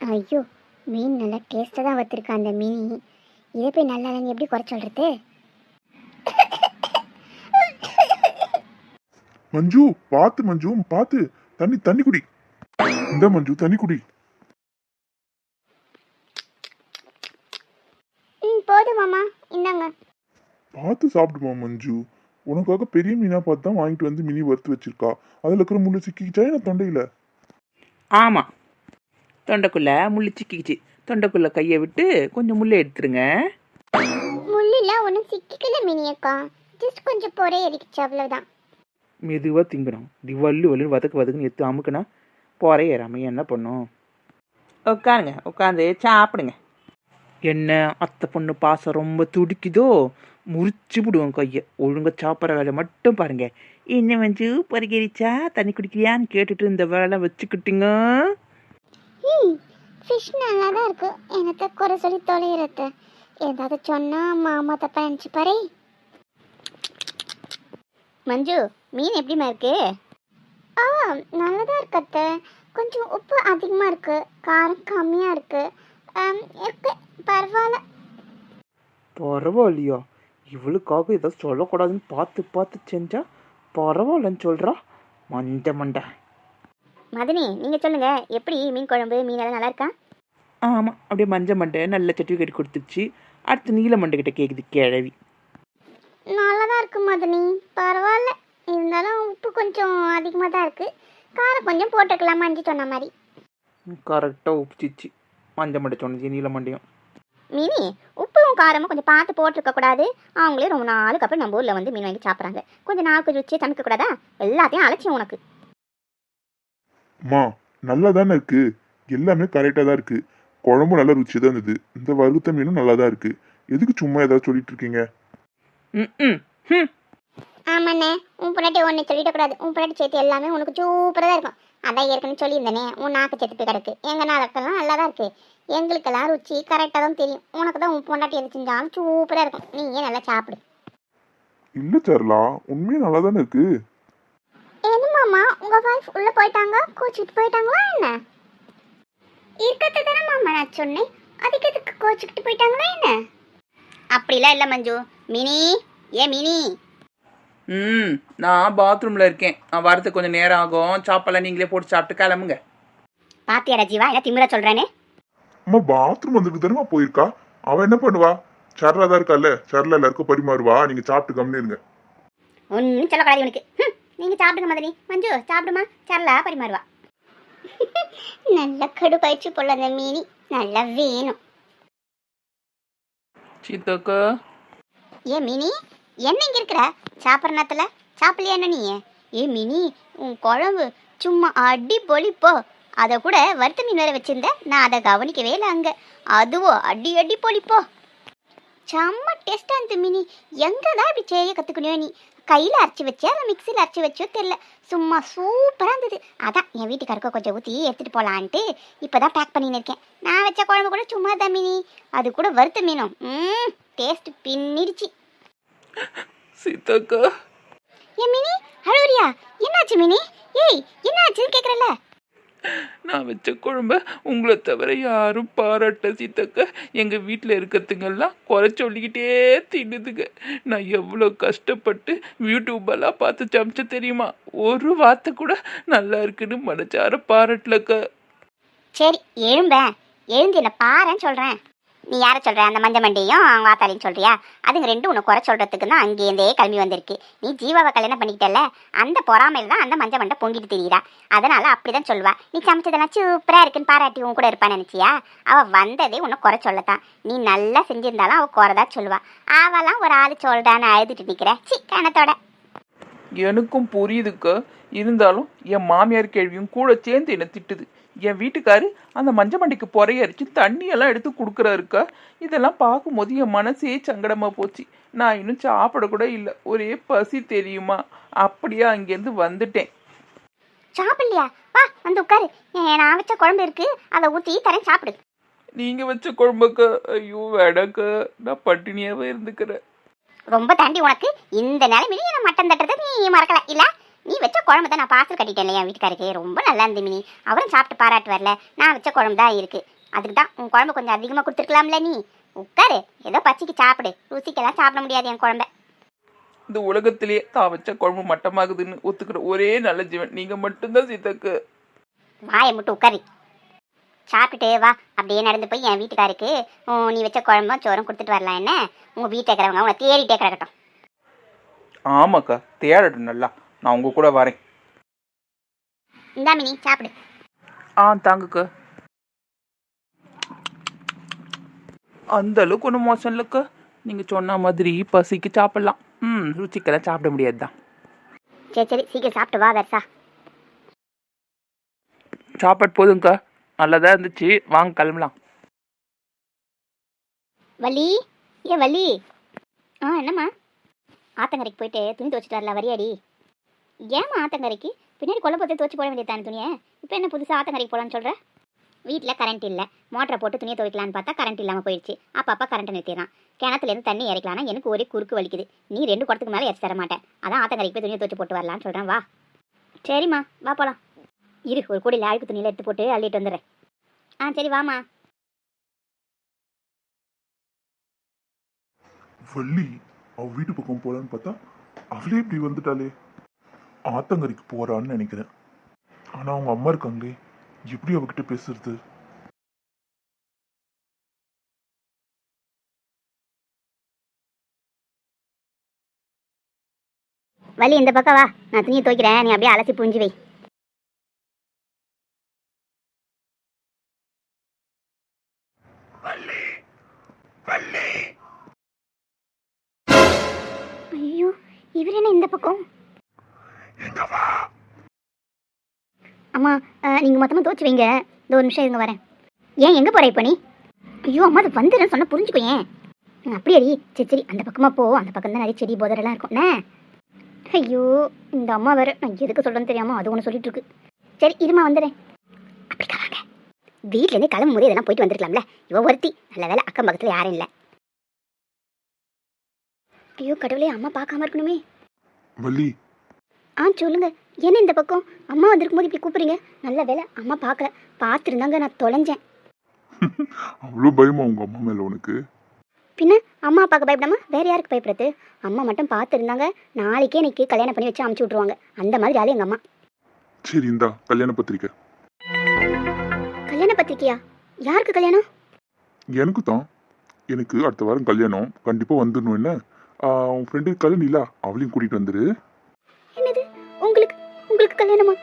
ஐயோ மீன் நல்லா டேஸ்ட்டாக தான் வச்சிருக்கா அந்த மீன். இதை போய் நல்லா இல்லைன்னு எப்படி குறை சொல்கிறது மஞ்சு பார்த்து மஞ்சு பார்த்து தண்ணி தண்ணி குடி. இந்த மஞ்சு தண்ணி குடி. போதும் மாமா. இந்தாங்க. பார்த்து சாப்பிடுமா மஞ்சு? உனக்காக பெரிய மீனா பார்த்து தான் வாங்கிட்டு வந்து மினி வறுத்து வச்சிருக்கா. அதுல இருக்கிற முள்ளு சிக்கிச்சா என்ன தொண்டையில? ஆமாம் தொண்டைக்குள்ளே முள் சிக்கிக்கிச்சு. தொண்டைக்குள்ளே கையை விட்டு கொஞ்சம் முள்ளை எடுத்துருங்க. முள்ளிலாம் ஒன்றும் சிக்கிக்கல மினியக்கா. ஜஸ்ட் கொஞ்சம் பொறே எரிக்கிச்சு அவ்வளோதான் மெதுவாக திங்கணும் இப்படி வல்லு வல்லுன்னு வதக்கு வதக்குன்னு எடுத்து அமுக்குனா போகிறே ஏறாம என்ன பண்ணும் உட்காருங்க உட்காந்து சாப்பிடுங்க. என்ன அத்தை பொண்ணு பாசம் ரொம்ப துடிக்குதோ? முறிச்சு விடுவோம் கையை. ஒழுங்காக சாப்பிட்ற வேலை மட்டும் பாருங்க. என்ன வந்து பரிகரிச்சா தண்ணி குடிக்கிறியான்னு கேட்டுட்டு இந்த வேலை வச்சுக்கிட்டீங்க. ஃபிஷ் நல்லா தான் இருக்கும் எனக்கு குறை சொல்லி தொலைகிறது ஏதாவது சொன்னால் மாமா தப்பா நினச்சி பாரு மஞ்சு மீன் எப்படிமா இருக்கு? ஆ நல்லதா இருக்கு அத்தை. கொஞ்சம் உப்பு அதிகமாக இருக்கு. காரம் கம்மியாக இருக்கு. ஆம், இருக்கு. பரவாயில்ல. பரவாயில்லையா? இவளுக்காக ஏதோ சொல்லக்கூடாதுன்னு பார்த்து பார்த்து செஞ்சா பரவாயில்லன்னு சொல்கிறா மண்டை மண்டை. மதனி நீங்கள் சொல்லுங்கள் எப்படி மீன் குழம்பு மீன் எல்லாம் நல்லா இருக்கா? ஆமாம் அப்படியே மஞ்சள் மண்டை நல்ல சர்டிஃபிகேட் கொடுத்துச்சு அடுத்து நீல மண்டை கிட்ட கேட்குது கிழவி. நல்லா தான் இருக்கு மதனி. பரவாயில்ல. இருந்தாலும் உப்பு கொஞ்சம் அதிகமாக தான் இருக்கு. காரம் கொஞ்சம் போட்டுக்கலாம் மஞ்சள் சொன்ன மாதிரி. கரெக்டாக உப்பிச்சிச்சு. மஞ்சள் மண்டை சொன்னது நீல மண்டையும். மினி உப்பும் காரமும் கொஞ்சம் பார்த்து போட்டிருக்க கூடாது. அவங்களே ரொம்ப நாளுக்கு அப்புறம் நம்ம ஊரில் வந்து மீன் வாங்கி சாப்பிட்றாங்க. கொஞ்சம் நாக்கு ருச்சியை தணிக்க கூடாதா? எல்லாத்தையும் அலட்சியம் உனக்கு. அம்மா நல்லா தானே இருக்கு? எல்லாமே கரெக்டாக தான் இருக்கு. குழம்பும் நல்ல ருச்சி தான் இருந்தது. இந்த வறுத்த மீனும் நல்லா தான் இருக்கு. எதுக்கு சும்மா ஏதாவது சொல்லிட்டு இருக்கீங்க? ம் ம் ம். ஆமாண்ணே உன் பொண்டாட்டி ஒன்று சொல்லிடக்கூடாது உன் பொண்டாட்டி சேர்த்து எல்லாமே உனக்கு சூப்பராக தான் இருக்கும். அதான் ஏற்கனவே சொல்லியிருந்தேனே உன் நாக்கு சேர்த்து போய் கிடக்கு. எங்கள் நாளுக்கெல்லாம் நல்லா தான் இருக்கு. எங்களுக்கெல்லாம் ருச்சி கரெக்டாக தான் தெரியும். உனக்கு தான் உன் பொண்டாட்டி எது செஞ்சாலும் சூப்பராக இருக்கும். நீயே நல்லா சாப்பிடு. இல்ல சரலா உண்மையே நல்லா தானே இருக்கு? என்ன மாமா உங்க வைஃப் உள்ள போயிட்டாங்க? கோச்சிட்டு போயிட்டாங்களா என்ன? இருக்கத்தை தானே மாமா நான் சொன்னேன். அதுக்கு எதுக்கு கோச்சிக்கிட்டு போயிட்டாங்களா என்ன? அப்படிலாம் இல்லை மஞ்சு. மினி ஏ மினி. ம் நான் பாத்ரூமில் இருக்கேன். நான் வரதுக்கு கொஞ்சம் நேரம் ஆகும். சாப்பாடெல்லாம் நீங்களே போட்டு சாப்பிட்டு கிளம்புங்க. பாத்தியாடா ஜீவா என்ன திமிரா சொல்றானே? அம்மா பாத்ரூம் வந்துட்டு தானே போயிருக்கா? அவ என்ன பண்ணுவா? சரலா தான் இருக்கால்ல? சரலா எல்லாருக்கும் பரிமாறுவா நீங்க சாப்பிட்டு கம்னு இருங்க. ஒன்றும் சொல்லக்கூடாது இவனுக்கு. ஹம், நீங்க சாப்பிடுங்க மதனி. மஞ்சு சாப்பிடுமா? சரலா பரிமாறுவா நல்ல கடுப்பாயிடுச்சு போல அந்த மீனி. நல்லா வேணும். சீத்தாக்கா ஏ மினி? என்ன இங்கே இருக்கிற? சாப்பிட்ற நேரத்தில்? சாப்பிடலையா என்ன நீ? ஏ மினி உன் குழம்பு சும்மா அடி பொழிப்போ அதை கூட வறுத்த மீன் வேற வச்சுருந்தேன் நான் அதை கவனிக்கவே இல்லை அங்கே. அதுவோ அடி அடி பொழிப்போ செம்ம டேஸ்ட்டாக இருந்தது மினி. எங்கே தான் இப்படி செய்ய கற்றுக்கணும் நீ? கையில் அரைச்சி வச்சியா? இல்லை மிக்சியில் அரைச்சி வச்சோ தெரில சும்மா சூப்பராக இருந்தது. அதான் என் வீட்டுக்காரருக்கு கொஞ்சம் ஊற்றி எடுத்துகிட்டு போகலான்ட்டு இப்போ தான் பேக் பண்ணின்னு இருக்கேன். நான் வச்ச குழம்பு கூட சும்மா தான் மினி. அது கூட வறுத்த மீனும். ம் டேஸ்ட் பின்னிடுச்சு. சீதாக்கா ஏ மினி அழுவுறியா? என்னாச்சு மினி? ஏய் என்னாச்சுன்னு கேக்குறல நான் வச்ச குழம்ப உங்களை தவிர யாரும் பாராட்ட சீதாக்கா எங்கள் வீட்டில் இருக்கிறதுங்கெல்லாம் குறை சொல்லிக்கிட்டே தின்னுதுங்க. நான் எவ்வளோ கஷ்டப்பட்டு யூடியூபெல்லாம் பார்த்து சமைச்ச தெரியுமா? ஒரு வார்த்தை கூட நல்லா இருக்குன்னு மனச்சார பாராட்டலக்கா. சரி எழும்பேன் எழுந்து என்ன பாருன்னு சொல்றேன். நீ யாரை சொல்ற? அந்த மஞ்ச மண்டியும் அவங்க ஆத்தாலையும் சொல்றியா? அதுங்க ரெண்டும் உன்னை குறை சொல்கிறதுக்கு தான் அங்கேருந்தே கிளம்பி வந்திருக்கு. நீ ஜீவாவை கல்யாணம் பண்ணிக்கிட்டல அந்த பொறாமையில் தான் அந்த மஞ்ச மண்டை பொங்கிட்டு தெரியுதா அதனால அப்படிதான் சொல்லுவா. நீ சமைச்சதெல்லாம் சூப்பரா இருக்குன்னு பாராட்டி உன் கூட இருப்பான்னு நினச்சியா? அவள் வந்ததே உன்னை குறை சொல்லத்தான். நீ நல்லா செஞ்சிருந்தாலும் அவள் குறைதா சொல்லுவா. அவெல்லாம் ஒரு ஆளு சொல்றான்னு அழுதுட்டு நிக்கிற. சி கணத்தோட எனக்கும் புரியுதுக்கு. இருந்தாலும் என் மாமியார் கேள்வியும் கூட சேர்ந்து என்னை திட்டுது. என் வீட்டுக்காரு அந்த மஞ்ச மண்டிக்கு பொறையரிச்சு தண்ணியெல்லாம் எடுத்து கொடுக்குறாருக்கா. இதெல்லாம் பார்க்கும்போது என் மனசே சங்கடமாக போச்சு. நான் இன்னும் சாப்பிட கூட இல்லை. ஒரே பசி தெரியுமா? அப்படியே அங்கேருந்து வந்துட்டேன். சாப்பிடலையா? வா வந்து உட்காரு. நான் வச்ச குழம்பு இருக்கு. அதை ஊற்றி தரேன் சாப்பிடு. நீங்கள் வச்ச குழம்புக்கா? ஐயோ வேடக்கா. நான் பட்டினியாகவே இருந்துக்கிறேன். ரொம்ப தாண்டி உனக்கு. இந்த நிலைமையில நான் மட்டன் தட்டுறதை? நீ மறக்கல. இல்ல? நீ வச்ச குழம்பு தான் நான் பார்சல் கட்டிட்டேன் என் வீட்டுக்காருக்கு? ரொம்ப நல்லா இருந்து மினி. அவரும் சாப்பிட்டு பாராட்டு வரல. நான் வச்ச குழம்பு தான் இருக்கு. அதுக்கு தான் உன் குழம்பு கொஞ்சம் அதிகமாக கொடுத்துருக்கலாம்ல நீ. உட்காரு. ஏதோ பச்சைக்கு சாப்பிடு. ருசிக்கெல்லாம் சாப்பிட முடியாது என் குழம்ப. இந்த உலகத்திலேயே தான் வச்ச குழம்பு மட்டமாகுதுன்னு ஒத்துக்கிற ஒரே நல்ல ஜீவன். நீங்கள் மட்டும்தான் சீதாக்கு வாயை மட்டும் உட்காரு. சாப்பிட்டுட்டு வா. அப்படியே நடந்து போய் என் வீட்டுக்காருக்கு நீ வச்ச குழம்பும் சோறும் கொடுத்துட்டு வரலாம் என்ன? உங்கள் வீட்டில் இருக்கிறவங்க உன்னை தேடிட்டே கிடக்கட்டும். ஆமாக்கா. தேடட்டும் நல்லா. நான் உங்க கூட வரேன். இந்தா மினி சாப்பிடு. ஆ தாங்கக்கா. அந்த அளவுக்கு ஒன்றும் மோசம் இல்லைக்கா நீங்கள் சொன்ன மாதிரி பசிக்கு சாப்பிட்லாம். ம் ருச்சிக்கெல்லாம் சாப்பிட முடியாது தான் சரி சரி சீக்கிரம் சாப்பிட்டு வா வெர்சா சாப்பாடு போதும்க்கா நல்லதாக இருந்துச்சு. வாங்க கிளம்பலாம். வள்ளி? ஏ வள்ளி? ஆ என்னம்மா? ஆத்தங்கரைக்கு போயிட்டு துணி துவச்சிட்டு வரல வரியாடி? ஏமா ஆத்தங்கரைக்கு? பின்னாடி கொல்லை போட்டு துவச்சி போட வேண்டியதானே துணியை? இப்போ என்ன புதுசாக ஆத்தங்கரைக்கு போகலான்னு சொல்கிற வீட்டில் கரண்ட் இல்லை. மோட்டரை போட்டு துணியை துவைக்கலான்னு பார்த்தா கரண்ட் இல்லாமல் போயிடுச்சு. அப்பப்போ அப்போ கரண்ட் நிறுத்திடுறான் கிணத்துலேருந்து தண்ணி இறக்கலான்னா எனக்கு ஒரே குறுக்கு வலிக்குது. நீ ரெண்டு குடத்துக்கு மேலே இறச்சி தர மாட்டேன். அதான் ஆத்தங்கரைக்கு போய் துணியை துவச்சி போட்டு வரலான்னு சொல்கிறேன் வா. சரிம்மா வா போகலாம் இரு ஒரு கூடையில் அழுக்கு துணியில் எடுத்து போட்டு அள்ளிட்டு வந்துடுறேன். ஆ சரி வாமா வள்ளி அவ வீட்டு பக்கம் போகலான்னு பார்த்தா அவளே இப்படி வந்துட்டாளே. ஆத்தங்கரைக்கு போகிறான்னு நினைக்கிறேன். ஆனா அவங்க அம்மா இருக்காங்களே எப்படி அவகிட்ட பேசுறது? வலி இந்த பக்கம் வா. நான் துணியை துவைக்கிறேன். நீ அப்படியே அலசி புரிஞ்சு வை. அம்மா நீங்கள் நீங்க மொத்தமா வைங்க. இந்த ஒரு நிமிஷம் இருங்க வரேன். ஏன் எங்கே போகிற இப்போ நீ? ஐயோ அம்மா அது வந்துடுறேன்னு சொன்னா புரிஞ்சுக்கோ ஏன்? அப்படியே சரி சரி அந்த பக்கமா போ. அந்த பக்கம் தான் நிறைய செடி போதரெல்லாம் இருக்கும். என்ன? ஐயோ இந்த அம்மா வேறு. நான் எதுக்கு சொல்றேன்னு தெரியாமல் அது ஒன்று சொல்லிட்டு இருக்கு. சரி இருமா வந்துடுறேன். அப்படி வாங்க. வீட்டிலேருந்து கிளம்பும் போது இதெல்லாம் போயிட்டு வந்துருக்கலாம்ல. இவ ஒருத்தி. நல்ல வேலை அக்கம் பக்கத்தில் யாரும் இல்லை. ஐயோ கடவுளே அம்மா பார்க்காம இருக்கணுமே. வள்ளி ஆ சொல்லுங்க. என்ன இந்த பக்கம்? அம்மா வந்திருக்கும் போது இப்படி கூப்பிடுறீங்க? நல்ல வேலை அம்மா பார்க்கல. பார்த்துருந்தாங்க நான் தொலைஞ்சேன். அவ்வளோ பயமா உங்க அம்மா மேல உனக்கு? பின்ன அம்மா அப்பாவுக்கு பயப்படாம வேற யாருக்கு பயப்படுறது? அம்மா மட்டும் பார்த்துருந்தாங்க நாளைக்கே எனக்கு கல்யாணம் பண்ணி வச்சு அமுச்சு விட்ருவாங்க அந்த மாதிரி ஆளு எங்கள் அம்மா. சரி இந்தா கல்யாண பத்திரிக்கை. கல்யாண பத்திரிக்கையா? யாருக்கு கல்யாணம்? எனக்கு தான். எனக்கு அடுத்த வாரம் கல்யாணம். கண்டிப்பா வந்துடணும் என்ன? உன் ஃப்ரெண்டு கல்யாணம் இல்ல அவளையும் என்னது உங்களுக்கு கல்யாணமா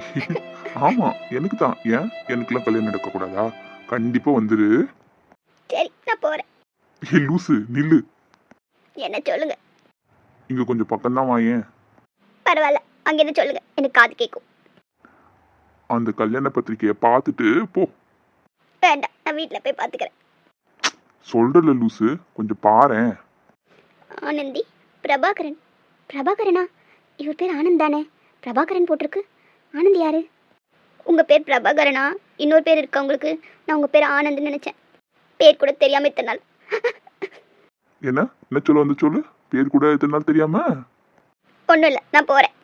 ஆமா எனக்கு தான் ஏன்? எனக்குலாம் கல்யாணம் நடக்க கூடாதா கண்டிப்பா வந்துரு. சரி நான் போகிறேன் ஏ லூசு நில்லு. என்ன சொல்லுங்க? இங்க கொஞ்சம் பக்கம் தான் வாயேன் பரவாயில்ல அங்கேருந்து சொல்லுங்க. எனக்கு காது கேட்கும் அந்த கல்யாண பத்திரிக்கையை பார்த்துட்டு போ. வேண்டாம் நான் வீட்டில் போய் பார்த்துக்கிறேன். சொல்றல லூசு. கொஞ்சம் பாரேன். ஆனந்தி பிரபாகரன். பிரபாகரனா? இவர் பேர் ஆனந்த் தானே? பிரபாகரன் போட்டிருக்கு. ஆனந்த் யாரு? உங்கள் பேர் பிரபாகரனா? இன்னொரு பேர் இருக்கா உங்களுக்கு? நான் உங்கள் பேர் ஆனந்த்னு நினச்சேன். பேர் கூட தெரியாம இத்தனை நாள். என்ன? என்ன சொல்ல வந்து சொல்லு? பேர் கூட இத்தனை நாள் தெரியாம? ஒன்றும் இல்லை நான் போகிறேன்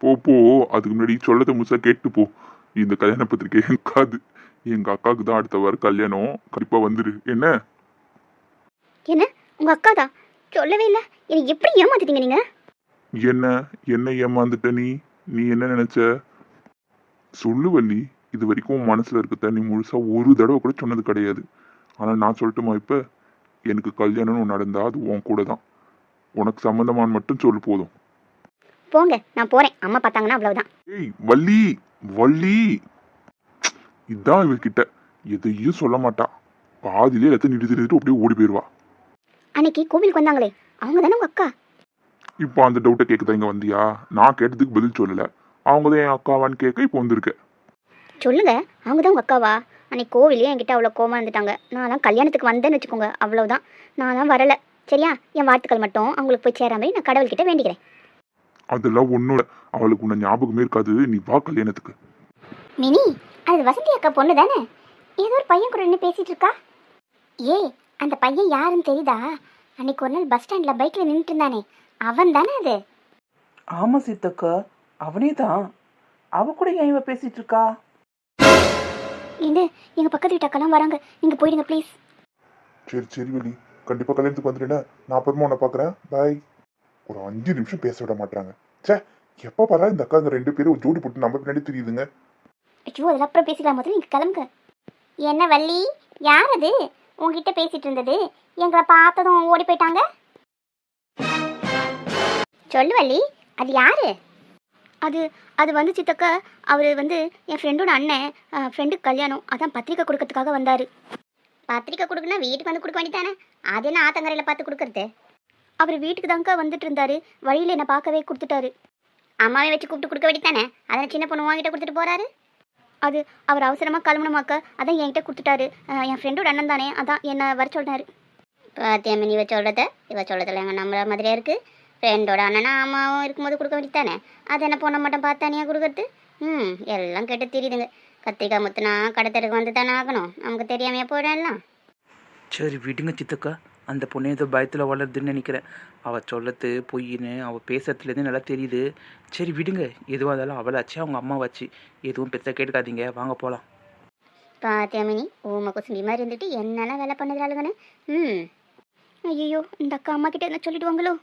போ போ. அதுக்கு முன்னாடி சொல்லதை முழுசா கேட்டு போ. இந்த கல்யாண பத்திரிக்கை எங்காது எங்க அக்காவுக்கு தான் அடுத்த வாரம் கல்யாணம். கண்டிப்பா வந்துரு. என்ன? என்ன? உங்கள் அக்கா தான் சொல்லவே இல்லை. எனக்கு எப்படி ஏமாத்திட்டீங்க நீங்கள் என்ன என்ன ஏமாந்துட்ட நீ? நீ என்ன நினைச்ச? சொல்லு வள்ளி. இது வரைக்கும் உன் மனசுல இருக்கத்த நீ முழுசா ஒரு தடவை கூட சொன்னது கிடையாது. ஆனா நான் சொல்லட்டுமா இப்ப? எனக்கு கல்யாணம்னு நடந்தா அது உன் கூட தான் உனக்கு சம்மந்தமான்னு மட்டும் சொல்லு போதும். போங்க நான் போகிறேன் அம்மா பார்த்தாங்கன்னா அவ்வளவுதான். ஏய் வள்ளி வள்ளி. இதான் இவகிட்ட. எதையும் சொல்ல மாட்டா. பாதியிலே எல்லாத்தையும் நிறுத்தி நிறுத்திட்டு அப்படியே ஓடி போயிடுவா அன்னைக்கு கோவிலுக்கு வந்தாங்களே. அவங்க தானே உங்கள் அக்கா? இப்போ அந்த டவுட்டை கேட்க இங்க வந்தியா? நான் கேட்டதுக்கு பதில் சொல்லல. அவங்க தான் என் அக்காவான்னு கேட்க இப்போ வந்திருக்கேன் சொல்லுங்க. அவங்க தான் உங்கள் அக்காவா? அன்னைக்கு கோவிலே என்கிட்ட அவ்வளோ கோமா இருந்துட்டாங்க. நான்லாம் கல்யாணத்துக்கு வந்தேன்னு வச்சுக்கோங்க. அவ்வளோதான் நான்லாம் வரலை. சரியா? என் வாழ்த்துக்கள் மட்டும். அவங்களுக்கு போய் சேர மாதிரி நான் கடவுள்கிட்ட வேண்டிக்கிறேன். அதெல்லாம் இல்லை. அவளுக்கு உன்னை ஞாபகமே இருக்காது. நீ வா கல்யாணத்துக்கு. மினி அது வசந்தி அக்கா பொண்ணு தானே? ஏதோ ஒரு பையன் கூட நின்று பேசிட்டு இருக்கா? ஏ அந்த பையன் யாருன்னு தெரியுதா? அன்னைக்கு ஒரு நாள் பஸ் ஸ்டாண்டில் பைக்கில் நின்றுட்டு இருந்தானே. அவன் தானே அது? ஆமாம் சீத்தக்கா அவனே தான் அவ கூட ஏன் இவ பேசிட்டு இருக்கா? இது எங்கள் பக்கத்து வீட்டு அக்கெல்லாம் வராங்க. நீங்கள் போயிடுங்க ப்ளீஸ் சரி சரி வள்ளி. கண்டிப்பாக கல்யாணத்துக்கு வந்துடுறேன் நான் அப்புறமா உன்னை பார்க்குறேன் பாய் ஒரு அஞ்சு நிமிஷம் பேச விட மாட்டாங்க ச்சே எப்போ பாரா இந்த அக்காங்க ரெண்டு பேரும் ஜோடி போட்டு நம்ம பின்னாடி தெரியுதுங்க? ஐயோ அதெல்லாம் அப்புறம் பேசிக்கலாம் முதல்ல நீங்கள் கிளம்புங்க. என்ன வள்ளி? யார் அது? உங்ககிட்ட பேசிட்டு இருந்தது. எங்களை பார்த்ததும் ஓடி போயிட்டாங்க. சொல்லு வள்ளி. அது யாரு? அது அது வந்து சித்தக்கா. அவர் வந்து என் ஃப்ரெண்டோட அண்ணன். ஃப்ரெண்டுக்கு கல்யாணம். அதான் பத்திரிக்கை கொடுக்கறதுக்காக வந்தார். பத்திரிக்கை கொடுக்கணும் வீட்டுக்கு வந்து கொடுக்க வேண்டியதானே அது என்ன ஆத்தங்கரையில் பார்த்து கொடுக்கறது? அவர் வீட்டுக்கு தாங்க்கா வந்துட்டு இருந்தாரு. வழியில் என்னை பார்க்கவே கொடுத்துட்டாரு. அம்மாவை வச்சு கூப்பிட்டு கொடுக்க வேண்டியதானே அதான் சின்ன பொண்ணு வாங்கிட்ட கொடுத்துட்டு போகிறாரு அது அவர் அவசரமாக கிளம்பணுமாக்க? அதான் என்கிட்ட கொடுத்துட்டாரு. என் ஃப்ரெண்டோட அண்ணன் தானே. அதான் என்னை வர சொன்னார். பாத்தியம்மன் இவ சொல்கிறத இவ சொல்கிறதுல எங்கள் நம்புற மாதிரியே இருக்குது ஃப்ரெண்டோட அண்ணனா அம்மாவும் இருக்கும்போது கொடுக்க வேண்டியதானே அது என்ன பொண்ணை மட்டும் பார்த்தானியா கொடுக்கறது? ம் எல்லாம் கேட்டு தெரியுதுங்க. கத்திரிக்காய் முத்துனா கடத்தருக்கு வந்து தானே ஆகணும். நமக்கு தெரியாமையே போயிடும் எல்லாம். சரி விடுங்க சித்தக்கா. அந்த பொண்ணு ஏதோ பயத்தில் வளருதுன்னு நினைக்கிறேன். அவள் சொல்லத்து பொய்ன்னு அவள் பேசுறதுலேருந்து நல்லா தெரியுது. சரி விடுங்க. எதுவாக இருந்தாலும் அவளாச்சு அவங்க அம்மாவாச்சு. எதுவும் பெருசாக கேட்டுக்காதீங்க. வாங்க போகலாம் பாத்தியாமினி ஊமை குசும்பி மாதிரி இருந்துட்டு என்னெல்லாம் வேலை பண்ணுறாளுங்கன்னு ம். ஐயோ இந்த அக்கா அம்மா கிட்ட என்ன சொல்லிடுவாங்களோ?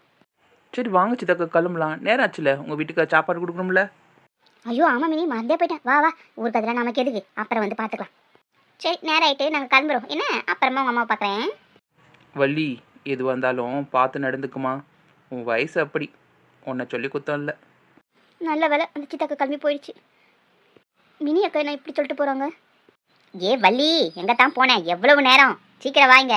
சரி வாங்க சித்தக்கா கிளம்பலாம். நேரம் ஆச்சுல உங்கள் வீட்டுக்கு சாப்பாடு கொடுக்கணும்ல? ஐயோ ஆமாம் மினி மறந்தே போயிட்டேன். வா வா ஊருக்கு அதெல்லாம் நமக்கு எதுக்கு? அப்புறம் வந்து பார்த்துக்கலாம். சரி நேரம் ஆயிட்டு நாங்கள் கிளம்புறோம். என்ன? அப்புறமா உங்கள் அம்மாவை பார்க்குறேன். வள்ளி எதுவாக இருந்தாலும் பார்த்து நடந்துக்குமா? உன் வயசு அப்படி. உன்னை சொல்லி குத்தம் இல்லை. நல்ல வேலை அந்த சித்தாக்கா கிளம்பி போயிடுச்சு. மினி அக்கா என்ன இப்படி சொல்லிட்டு போகிறாங்க ஏ வள்ளி எங்கே தான் போனேன் எவ்வளவு நேரம்? சீக்கிரம் வாங்க.